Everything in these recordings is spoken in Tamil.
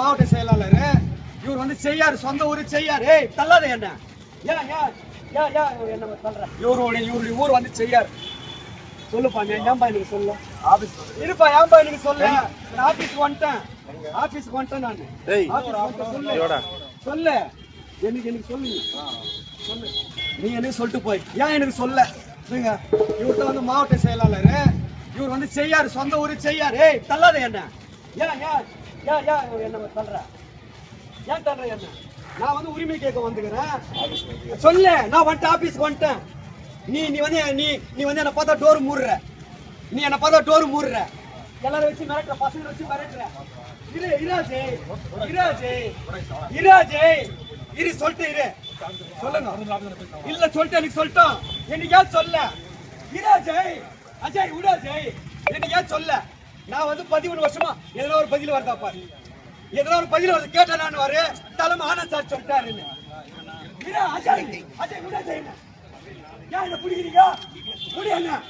மாவட்ட செயலாளர். இவர் வந்து செய்யார் சொந்த ஊரு செய்யார். ஏய் தள்ளாத என்ன? ஏன் ஏன் ஏன் ஏன் என்ன தள்ளுற? இவருடைய இவருடைய ஊர் வந்து செய்யார். சொல்லுப்பா நீ ஏன்பா எனக்கு சொல்லு? ஆபீஸ் இருப்பா ஏன்பா எனக்கு சொல்லு? நான் ஆபீஸ்க்கு வந்துட்டேன். ஆபீஸ்க்கு வந்துட்டேன் நான். சொல்லு. சொல்லு. எனக்கு எனக்கு சொல்லு நீ. சொல்லு. நீ எனக்கு சொல்லிட்டு போய். ஏன் எனக்கு சொல்ல? நீங்க இவர்கிட்ட வந்து மாவட்ட செயலாளர். இவர் வந்து செய்யார் சொந்த ஊரு செய்யார். ஏய் தள்ளாத என்ன? ஏன் ஏன் ஏன் ஏன் என்ன தள்ளுற ஏன் தள்ளுற என்ன? நான் வந்து உரிமை கேட்க வந்துக்கிறேன். சொல்லு நான் வந்துட்டு ஆஃபீஸ்க்கு வந்துட்டேன். நீ நீ வந்து நீ நீ வந்து என்னை பார்த்தா டோர் மூடுற. நீ என்னை பார்த்தா டோர் மூடுற. எல்லாரும் வச்சு மிரட்டுற பசங்க வச்சு மிரட்டுற. இரு இராஜே இராஜே இராஜே இரு சொல்லிட்டு இரு. சொல்லுங்க. இல்ல சொல்லிட்டு எனக்கு சொல்லிட்டோம். என்னைக்கா சொல்ல. இராஜய் அஜய். விடாஜய் என்னைக்கா சொல்ல. நான் வந்து பதிமூணு வருஷமா எதனா ஒரு பதில் வருதா பாரு. எதனா ஒரு பதில் வருது கேட்டேன் நான் வரு. தலைமை ஆனந்த் சார் சொல்லிட்டாருன்னு. இரா, அஜய் அஜய் விடாஜய் ஏன் என்ன பிடிக்கிறீங்க? முடி என்ன?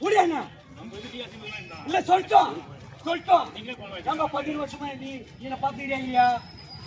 முடி என்ன? இல்ல சொல்லிட்டோம். சொல்லிட்டோம். நம்ம பதினேழு வருஷமா நீ என்ன பாத்துக்கிறியா இல்லையா?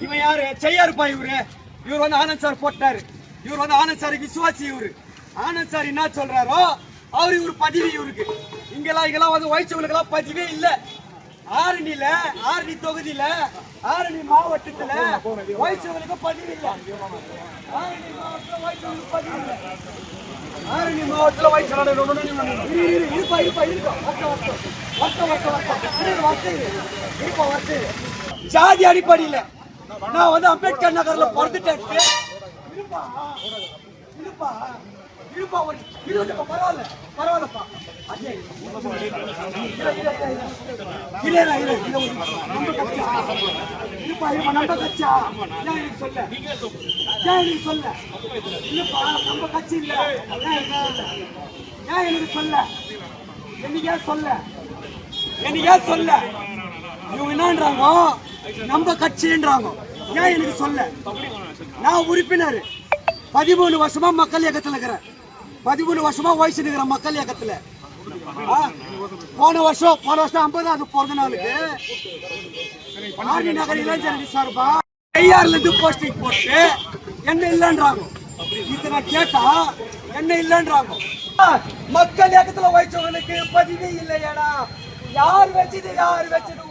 இவன் யாரு? செய்யாருப்பா இவரு. இவர் வந்து ஆனந்த் சார் போட்டாரு. இவர் வந்து ஆனந்த் சார் விசுவாசி இவரு. ஆனந்த் சார் என்ன சொல்றாரோ அவர் இவர் பதிவு இவருக்கு. இங்கெல்லாம் இங்கெல்லாம் வந்து வயசுகளுக்கெல்லாம் பதிவே இல்லை. ஆரணியில ஆரணி தொகுதியில ஆரணி மாவட்டத்துல வயசுகளுக்கு பதிவு இல்லை. ஆரணி மாவட்டத்துல வயசுகளுக்கு பதிவு இல்லை. ஆரணி மாவட்டத்துல வயசான இருப்பா இருப்பா இருப்பா. வட்டம் வட்டம் வட்டம் வட்டம் இருப்பா வட்ட ஜாதி அடிப்படையில் நான் வந்து அம்பேத்கர் நகர்ல பிறந்துட்டேன். இருப்பா. இருப்பா இருப்பா ஒரு இருபது பரவாயில்ல பரவாயில்லப்பா அஜய் இரு, இரு, இரு, இரு. நம்ம கட்சியா? இருப்பா, இருப்பா, நம்ம கட்சியா? ஏன் எனக்கு சொல்ல? ஏன் எனக்கு சொல்ல? இல்லப்பா, நம்ம கட்சி இல்ல. ஏன் எனக்கு சொல்ல? ஏன் எனக்கு சொல்ல? என்னைக்கு சொல்ல? என்னைக்கு சொல்ல? இவங்க என்னன்றாங்க நம்ம கட்சின்றாங்க ஏன் எனக்கு சொல்ல நான் உறுப்பினர் பதிமூணு வருஷமா மக்கள் இயக்கத்தில் இருக்கிறேன். பதிமூணு வருஷமா வயசு இருக்கிறேன் மக்கள் இயக்கத்தில். ஆ, போன வருஷம் போன வருஷம் ஐம்பதாவது பிறந்த நாளுக்கு ஆரணி நகர் இளைஞரணி சார்பா ஐஆர்ல இருந்து போஸ்டிங் போட்டு என்ன இல்லைன்றாங்க. இத்தனை கேட்டா என்ன இல்லைன்றாங்க. மக்கள் இயக்கத்துல வயசவங்களுக்கு பதிவே இல்லையாடா. யார் வச்சது யார் வச்சது?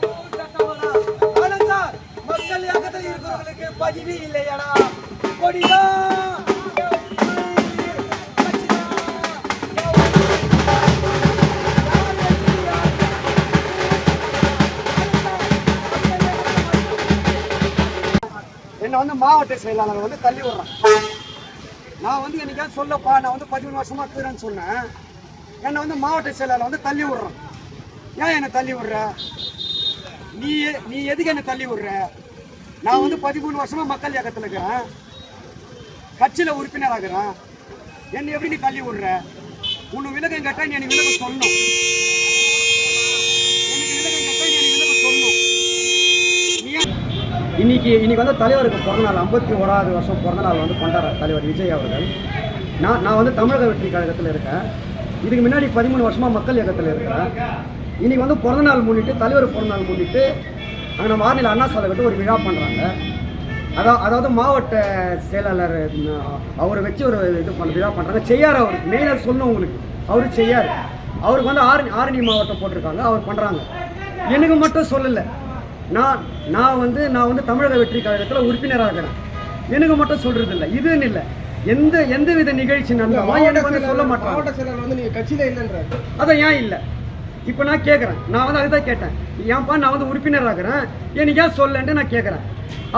மக்கள் இயக்கத்துல இருக்கிறவங்களுக்கு பதிவே இல்லையாடா. கொடிதான். என்னை வந்து மாவட்ட செயலாளர் வந்து தள்ளி விடுறான். நான் வந்து என்னைக்காவது சொல்லப்பா நான் வந்து பதிமூணு வருஷமா இருக்கிறேன்னு சொன்னேன். என்னை வந்து மாவட்ட செயலாளர் வந்து தள்ளி விடுறான். ஏன் என்னை தள்ளி விடுற? நீ நீ எதுக்கு என்னை தள்ளி விடுற? நான் வந்து பதிமூணு வருஷமா மக்கள் இயக்கத்தில் இருக்கிறேன். கட்சியில் உறுப்பினராகிறேன் என்னை எப்படி நீ தள்ளி விடுற? உனக்கு விலகம் கேட்டால் நீ எனக்கு விலகம் சொல்லணும் எனக்கு விலகம் கேட்டா நீ எனக்கு விலகம் சொல்லணும் நீ ஏன் இன்னைக்கு இன்னைக்கு வந்து தலைவருக்கு பிறந்த நாள் ஐம்பத்தி ஓராவது வருஷம் பிறந்த நாள் வந்து கொண்டாடுற தலைவர் விஜய் அவர்கள். நான் நான் வந்து தமிழக வெற்றி கழகத்தில் இருக்கேன். இதுக்கு முன்னாடி பதிமூணு வருஷமாக மக்கள் இயக்கத்தில் இருக்கிறேன் இன்னைக்கு வந்து பிறந்த நாள் முன்னிட்டு தலைவர் பிறந்த நாள் முன்னிட்டு அங்கே நம்ம ஆர்னில் அண்ணா சாலை கட்டு ஒரு விழா பண்ணுறாங்க அதாவது அதாவது மாவட்ட செயலாளர் அவரை வச்சு ஒரு இது பண்ண விழா பண்ணுறாங்க செய்யார் அவர். மெயினாக சொல்லணும் உங்களுக்கு. அவர் செய்யார். அவருக்கு வந்து ஆரணி ஆரணி மாவட்டம் போட்டிருக்காங்க. அவர் பண்ணுறாங்க எனக்கு மட்டும் சொல்லலை. நான் நான் வந்து நான் வந்து தமிழக வெற்றி கழகத்தில் உறுப்பினராக இருக்கிறேன் எனக்கு மட்டும் சொல்றது இல்லை இதுன்னு இல்லை. எந்த எந்த வித நிகழ்ச்சி நடந்தாலும் எனக்கு வந்து சொல்ல மாட்டாங்க. மாவட்ட செயலாளர் வந்து நீங்க கட்சியில இல்லைன்ற அதான் ஏன் இல்லை? இப்போ நான் கேட்குறேன் நான் வந்து அதுதான் கேட்டேன். ஏன்ப்பா நான் வந்து உறுப்பினராகிறேன்? எனக்கு ஏன் சொல்லன்ட்டு நான் கேட்குறேன்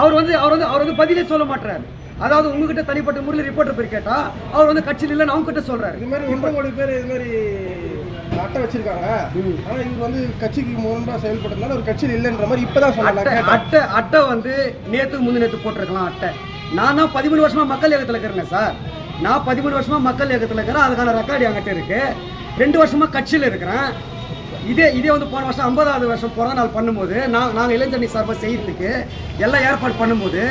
அவர் வந்து அவர் வந்து அவர் வந்து பதிலே சொல்ல மாட்டாரு அதாவது உங்ககிட்ட தனிப்பட்ட முறையில் ரிப்போர்ட்டர் போய் கேட்டா அவர் வந்து கட்சியில் இல்லைன்னு அவங்க கிட்ட சொல்றாரு. இது மாதிரி ஒன்றரை பேர் இது மாதிரி அட்டை வச்சிருக்காங்க. ஆனா இவர் வந்து கட்சிக்கு முரண்டா செயல்பட்டதுனால ஒரு கட்சியில் இல்லைன்ற மாதிரி இப்பதான் சொன்னாங்க. அட்டை அட்டை வந்து நேத்து முந்து நேத்து போட்டிருக்கலாம் அட்டை. நான் தான் பதிமூணு வருஷமா மக்கள் இயக்கத்தில் இருக்கிறேன் சார். நான் பதிமூணு வருஷமா மக்கள் இயக்கத்தில் இருக்கிறேன். அதுக்கான ரெக்கார்டு என்கிட்ட இருக்கு. ரெண்டு வருஷமா கட்சியில் இருக்கிறேன். இதே இதே வந்து போன வருஷம் ஐம்பதாவது வருஷம் பிறந்த நாள் பண்ணும்போது நான் நாங்கள் இளைஞரணி சார்பாக செய்யறதுக்கு எல்லாம் ஏற்பாடு பண்ணும்போது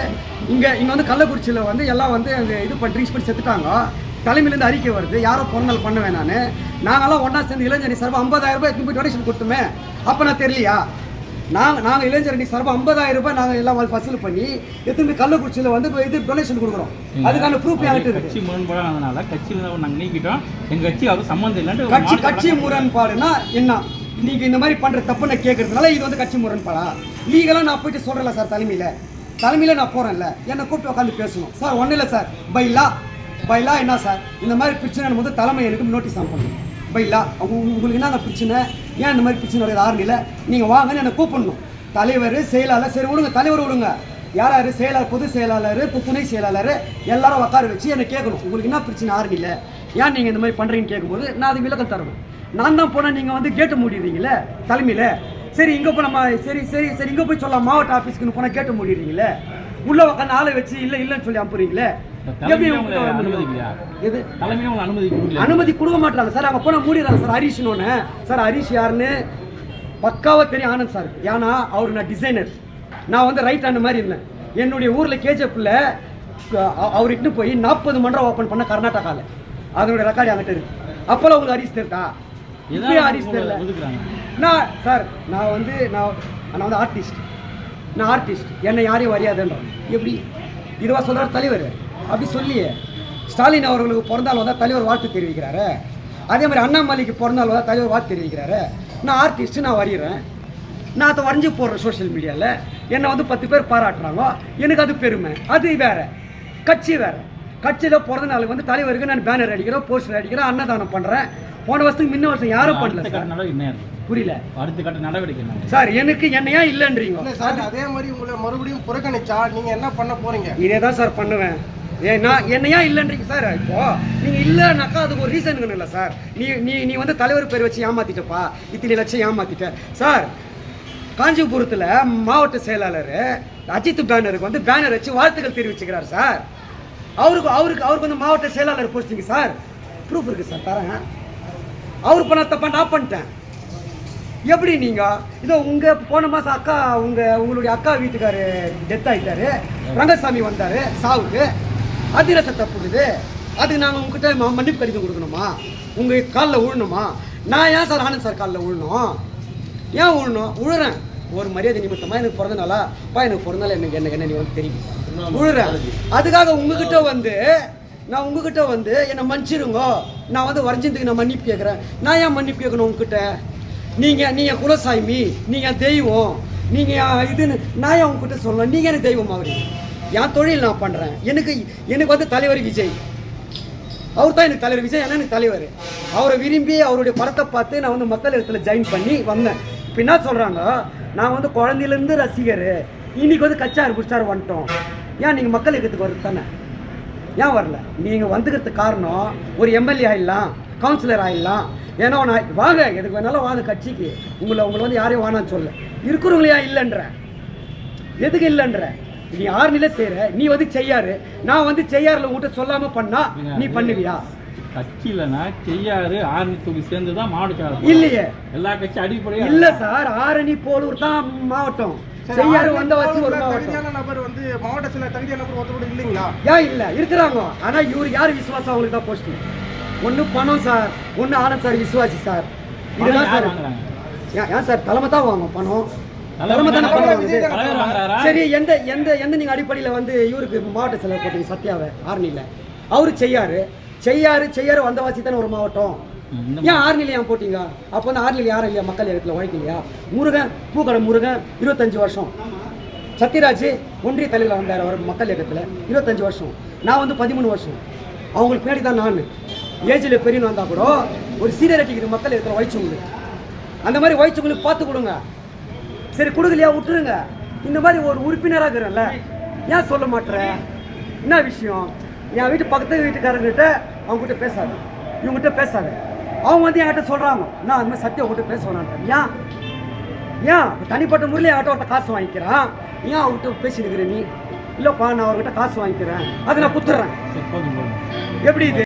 இங்கே இங்கே வந்து கள்ளக்குறிச்சியில் வந்து எல்லாம் வந்து இது பண்ணி ட்ரிங்க்ஸ் பண்ணி செத்துட்டாங்க. தலைமையிலேருந்து அறிக்கை வருது. யாரோ நாள் பண்ணுவேன் நான். நாங்கெல்லாம் ஒன்றா சேர்ந்து இளைஞரணி சார்பாக ஐம்பதாயிரம் ரூபாய் போய் டொனேஷன் கொடுத்துமே. அப்போ நான் தெரியலையா? நாங்கள் நாங்கள் இளைஞரணி சார்பாக ஐம்பதாயிரம் ரூபாய் நாங்கள் எல்லாம் வசூல் பண்ணி எத்தனை கள்ளக்குறிச்சியில் வந்து இப்ப இது டொனேஷன் கொடுக்குறோம். அதுக்கான ப்ரூஃப் என்கிட்ட இருக்கு? கட்சி முரண்பாடானதுனால கட்சியில் நாங்கள் நீக்கிட்டோம். எங்க கட்சி அது சம்மந்தம் இல்லைன்ட்டு கட்சி கட்சி முரண்பாடுனா என்ன? நீங்க இந்த மாதிரி பண்ற தப்பு நான் கேட்கறதுனால இது வந்து கட்சி முரண்பாடா? லீகலா நான் போயிட்டு சொல்றேன்ல சார் தலைமையில. தலைமையில நான் போறேன்ல. என்னை கூப்பிட்டு உட்காந்து பேசணும். சார் ஒன்றும் இல்லை சார். பைலா என்ன சார் இந்த மாதிரி பிரச்சனை போது தலைமை எனக்கு நோட்டீஸ் அனுப்பணும் பைலா உங்க- உங்களுக்கு என்னங்க பிரச்சனை? ஏன் இந்த மாதிரி பிரச்சனை வருது ஆரணியில் நீங்கள் வாங்கன்னு என்னை கூப்பிடணும். தலைவர் செயலாளர் சரி விடுங்க தலைவர் விடுங்க. யார் யார்? செயலாளர் பொது செயலாளர் துணை செயலாளர் எல்லாரும் உட்கார வச்சு என்னை கேட்கணும். உங்களுக்கு என்ன பிரச்சனை? ஆரணியில் ஏன் நீங்கள் இந்த மாதிரி பண்ணுறீங்கன்னு கேட்கும்போது நான் அதுக்கு விளக்கம் தரணும். நான் தான் போனால் நீங்கள் வந்து கேட்டு மூடிடுறீங்களே தலைமையில்? சரி இங்கே போய் நம்ம சரி சரி சரி இங்கே போய் சொல்லலாம். மாவட்ட ஆஃபீஸ்க்குன்னு போனால் கேட்டு மூடிடுறீங்களே உள்ளே உட்காந்து ஆளை வச்சு இல்லை இல்லைன்னு சொல்லி அனுப்புறீங்களே? அனுமதி? கொடுக்க மாட்டாங்க. சார் அங்கே போனால் மூடிடுறாங்க. சார் ஹரிஷ்னு ஒன்று சார் ஹரிஷ் யாருன்னு? பக்காவாக தெரியும் ஆனந்த் சார். ஏன்னா அவர் நான் டிசைனர் நான் வந்து ரைட் ஹேண்ட் மாதிரி இருந்தேன். என்னுடைய ஊரில் கேஜிஎஃப்ல அவர் இட்டு போய் நாற்பது மன்றம் ஓப்பன் பண்ண கர்நாடகாவில் அதனுடைய ரெக்கார்டு என்கிட்ட இருக்கு. அப்போல்லாம் உங்களுக்கு ஹரிஷ் இப்பயே ஹரிஷ் தெரியல. நான் சார் நான் வந்து நான் நான் வந்து ஆர்டிஸ்ட் நான் ஆர்டிஸ்ட் என்னை யாரையும் வரையாதுன்றான் எப்படி? இதுவா சொல்கிறார் தலைவர். அப்படி சொல்லியே. ஸ்டாலின் அவர்களுக்கு பிறந்தால் வந்தால் தலைவர் வாழ்த்து தெரிவிக்கிறாரு. அதே மாதிரி அண்ணாமலைக்கு பிறந்தால் வந்தால் தலைவர் வாழ்த்து தெரிவிக்கிறாரு. நான் ஆர்டிஸ்ட் நான் வரைகிறேன். நான் அதை வரைஞ்சி போடுறேன் சோஷியல் மீடியாவில் என்னை வந்து பத்து பேர் பாராட்டுறாங்க. எனக்கு அது பெருமை. அது வேற. கட்சி வேற. கட்சியில் பிறந்த நாளுக்கு வந்து தலைவருக்கு நான் பேனர் அடிக்கிறேன் போஸ்டர் அடிக்கிறேன் அன்னதானம் பண்ணுறேன் போன வருஷத்துக்கு முன்ன வருஷம் யாரும் பண்ணல சார். புரியல. அடுத்த கட்ட நடவடிக்கை சார் எனக்கு என்னையா இல்லைன்றீங்க? இல்ல சார் அதே மாதிரி உங்களை மறுபடியும் புறக்கணிச்சா நீங்க என்ன பண்ண போறீங்க? இதே தான் சார் பண்ணுவேன். ஏன்னா என்னையா இல்லைன்றீங்க? சார் இப்போ நீங்கள் இல்லைனாக்கா அதுக்கு ஒரு ரீசன் இல்லை சார். நீ நீ நீ வந்து தலைவர் பேர் வச்சு ஏமாத்திட்டப்பா. இத்தனை லட்சம் ஏமாத்திட்ட. சார் காஞ்சிபுரத்தில் மாவட்ட செயலாளர் அஜித் பேனருக்கு வந்து பேனர் வச்சு வாழ்த்துக்கள் தெரிவிச்சுக்கிறார் சார். அவருக்கு அவருக்கு அவருக்கு வந்து மாவட்ட செயலாளர் போஸ்டிங்க சார். ப்ரூஃப் இருக்குது சார் தரேன். அவர் பண்ண தப்பா நான் பண்ணிட்டேன். எப்படி நீங்கள் இதோ உங்கள் போன மாதம் அக்கா உங்கள் உங்களுடைய அக்கா வீட்டுக்காரு டெத் ஆகிட்டாரு ரங்கசாமி வந்தார் சாவுக்கு. அதிரசத்தை போடுது. அதுக்கு நாங்கள் உங்ககிட்ட மன்னிப்பு கடிதம் கொடுக்கணுமா? உங்கள் காலில் விழணுமா நான் ஏன் சார் ஆனந்த் சார் காலில் விழணும் ஏன் விழணும் விழுறேன் ஒரு மரியாதை நிமித்தமா எனக்கு பிறந்த நாளா? அப்பா எனக்கு பிறந்த நாள் எனக்கு என்ன என்ன நீ வந்து தெரியும் விழுறேன் அதுக்காக உங்ககிட்ட வந்து நான் உங்ககிட்ட வந்து என்னை மன்னிச்சிருங்க. நான் வந்து வரைஞ்சதுக்கு நான் மன்னிப்பு கேட்குறேன். நான் ஏன் மன்னிப்பு கேட்கணும் உங்ககிட்ட? நீங்கள் நீங்கள் குலசாமி நீங்கள் தெய்வம் நீங்கள் இதுன்னு நான் ஏன் உங்ககிட்ட சொல்லணும். நீங்கள் எனக்கு தெய்வம் அவரு? என் தொழில் நான் பண்ணுறேன் எனக்கு எனக்கு வந்து தலைவர் விஜய். அவர் தான் எனக்கு தலைவர் விஜய் என்ன எனக்கு தலைவர். அவரை விரும்பி அவருடைய படத்தை பார்த்து நான் வந்து மக்கள் இடத்துல ஜாயின் பண்ணி வந்தேன். இப்போ என்ன சொல்கிறாங்க நான் வந்து குழந்தையிலேருந்து ரசிகர். இன்னைக்கு வந்து கச்சார் புடிச்சார் வந்துட்டோம். ஏன் நீங்கள் மக்கள் இயக்கத்துக்கு வருது தானே? ஏன் வரல? நீங்கள் வந்துக்கிறதுக்கு காரணம் ஒரு எம்எல்ஏ ஆயிடலாம். கவுன்சிலர் ஆயிடலாம். ஏன்னா நான் வாங்க எதுக்கு வேணாலும் வாங்க கட்சிக்கு. உங்களை உங்களை வந்து யாரையும் வானான்னு சொல்ல இருக்கிறவங்களே இல்லைன்ற. எதுக்கு இல்லைன்ற? நீ ஆறு நிலை செய்கிற நீ வந்து செய்யாரு நான் வந்து செய்யாறுல உங்கள்கிட்ட சொல்லாமல் பண்ணா நீ பண்ணுவியா? கட்சியிலனா செய்யாறு ஆர்மி தொகுதி சேர்ந்து தான் மாவட்ட செயலாளர் இல்லையே. எல்லா கட்சி அடிப்படையா இல்ல சார் ஆரணி போலூர் தான் மாவட்டம். செய்யாறு வந்த வச்சு ஒரு மாவட்டம். நபர் வந்து மாவட்ட சில தகுதியான நபர் ஒருத்தர் கூட இல்லைங்களா? ஏன் இல்ல? இருக்கிறாங்க. ஆனா இவரு யார் விசுவாசம்? அவங்களுக்கு தான் போஸ்ட் ஒண்ணு பணம் சார் ஒண்ணு ஆனந்த் சார் விசுவாசி சார். இதுதான் சார் ஏன் சார்? தலைமை தான் வாங்கும் பணம். தலைமை தானே பணம் சரி எந்த எந்த எந்த நீங்க அடிப்படையில வந்து இவருக்கு மாவட்ட செலவு போட்டீங்க சத்யாவை ஆர்னில அவரு செய்யாரு. செய்யாரு செய்யாரு வந்தவாசி தானே ஒரு மாவட்டம். ஏன் ஆர்னில ஏன் போட்டீங்க? அப்போ வந்து ஆர்னில யாரும் இல்லையா? மக்கள் இடத்துல உழைக்கலையா? முருகன் பூக்கடை முருகன் இருபத்தஞ்சு வருஷம். சத்யராஜ் ஒன்றிய தலைவர் வந்தார் அவர் மக்கள் இயக்கத்தில் இருபத்தஞ்சு வருஷம். நான் வந்து பதிமூணு வருஷம். அவங்களுக்கு பின்னாடி தான் நான். ஏஜில் பெரியன்னு வந்தால் கூட ஒரு சீனியர் அடிக்கிற மக்கள் இயக்கத்தில் வயிச்சவங்களுக்கு அந்த மாதிரி வயிச்சவங்களுக்கு பார்த்து கொடுங்க. சரி கொடுக்கலையா? விட்டுருங்க. இந்த மாதிரி ஒரு உறுப்பினராக இருக்கிறேன்ல. ஏன் சொல்ல மாட்டேற என்ன விஷயம்? என் வீட்டு பக்கத்து வீட்டுக்காரங்கிட்ட அவங்ககிட்ட பேசாத. இவங்ககிட்ட பேசாத. அவங்க வந்து என்கிட்ட சொல்கிறாங்க நான் அந்த மாதிரி சத்தியம் அவங்ககிட்ட பேச ஏன்? ஏன்? தனிப்பட்ட முறையில் என்கிட்ட ஒருத்த காசு வாங்கிக்கிறான். ஏன் அவர்கிட்ட பேசிடுக்கிற நீ? இல்லைப்பா நான் அவர்கிட்ட காசு வாங்கிக்கிறேன். அதை நான் குத்துறேன். எப்படி இது?